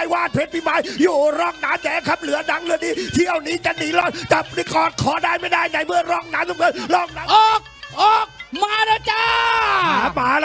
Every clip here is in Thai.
ายวาเพชรพิมายอยู่ร่องน้ำแดงครับเหลือดังเหลือดีเที่ยวนี้จะหนีรอดจับรีคอร์ดขอได้ไม่ได้ในเมื่อร่องน้ำทุกคนร่องน้ำออกออก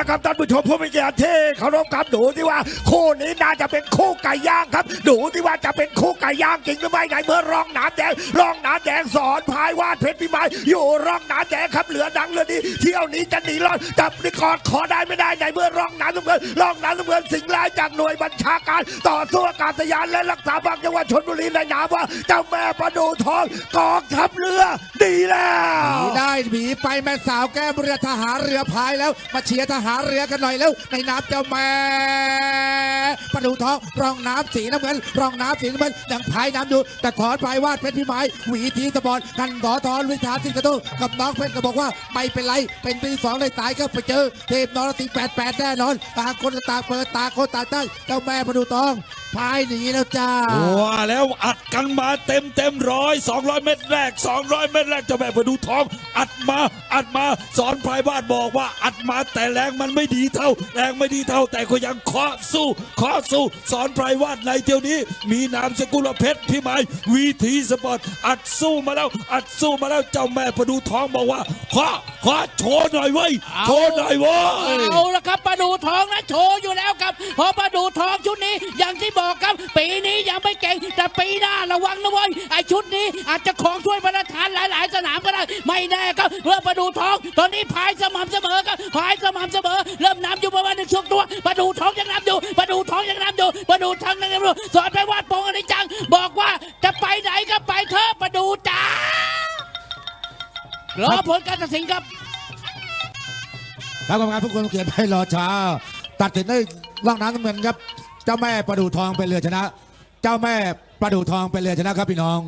ครับท่านผู้ชมผู้มีเกียรติที่เคารพครับดูที่ว่าคู่นี้น่าจะเป็นคู่ไก่ย่างครับดูที่ว่าจะเป็นคู่ไก่ย่างจริงหรือไม่ในเมื่อรองน้ำแดงรองน้ำแดงสอนพายวาดเพชรพิมายอยู่รองน้ำแดงครับเหลือดังเหลือดีเที่ยวนี้จะหนีรอดจับรีคอร์ดขอได้ไม่ได้ในเมื่อรองน้ำทุกคนรองน้ำทุกคนสิ่งร้ายจากหน่วยบัญชาการ ต่อสู้อากาศยานและรักษาฝั่งจังหวัดชนบุรีในนามว่าเจ้าแม่ประดูทองกองทัพเรือดีแล้วหนีได้หนีไปแม่สาวแก้มเรือทหารเรือพายแล้วมาเชียร์ทหารเรือกันหน่อยแล้วในน้ำเจ้าแม่ประดูทองรองน้ำสีน้ำเงินรองน้ำสีน้ำเงินยังพายน้ำอยู่แต่ขอนพายวาดเพชรพิมายหวีทีสปอร์ตกันขอทอนวิชาสิงคโตกับน้องเพชรก็บอกว่าไม่เป็นไรเป็นปีสองในสายก็ไปเจอเทพนรสิงห์แปดแปดแน่นอนต่างคนต่างเปิดต่างคนต่างตั้งเจ้าแม่ประดูทอง พายหนีแล้วจ้าว่าแล้วอัดกันมาเต็มเต็มร้อยสองร้อยเมตรแรกสองร้อยเมตรแรกเจ้าแม่ประดูทอง อัดมาอัดมาสอนพรายบ้านบอกว่าอัดมาแต่แรงมันไม่ดีเท่า แรงไม่ดีเท่า แต่ก็ยังเคาะสู้เคาะสู้ สอนพรายวาดในเที่ยวนี้ มีนามสกุลเพชรพิมายวีทีสปอร์ตอัดสู้มาแล้ว อัดสู้มาแล้วเจ้าแม่ประดูทองบอกว่าเคาะเคาะโชว์หน่อยเว้ยโชว์หน่อยเว้ยเอาละครับประดูทองนะโชว์อยู่แล้วครับเพราะประดูทองชุดนี้อย่างที่บอ กครับ ปีนี้ยังไม่เก่ง แต่ปีหน้าระวังนะเว้ยไอชุดนี้อาจจะของช่วยประธานหลาย ๆ สนามก็ได้ ไม่แน่ครับเพื่อประดูทอง ตอนนี้พายสม่ำเสมอครับพายสม่ำเสมอ เริ่มนำอยู่ประมาณหนึ่งช่วงตัวประดูทองยังนำอยู่ประดูทองยังนำอยู่ประดูทองยังนำอยู่สอนไปวาดโปงอนิจจัง บอกว่าจะไปไหนก็ไปเถอะประดูจ้ารอผลการตัดสินครับครับกรรมการผู้คนเขียนให้รอช้าตัดสินได้ร่องน้ำน้ำเงินครับ เจ้าแม่ประดูทองเป็นเรือชนะ เจ้าแม่ประดูทองเป็นเรือชนะครับพี่น้อง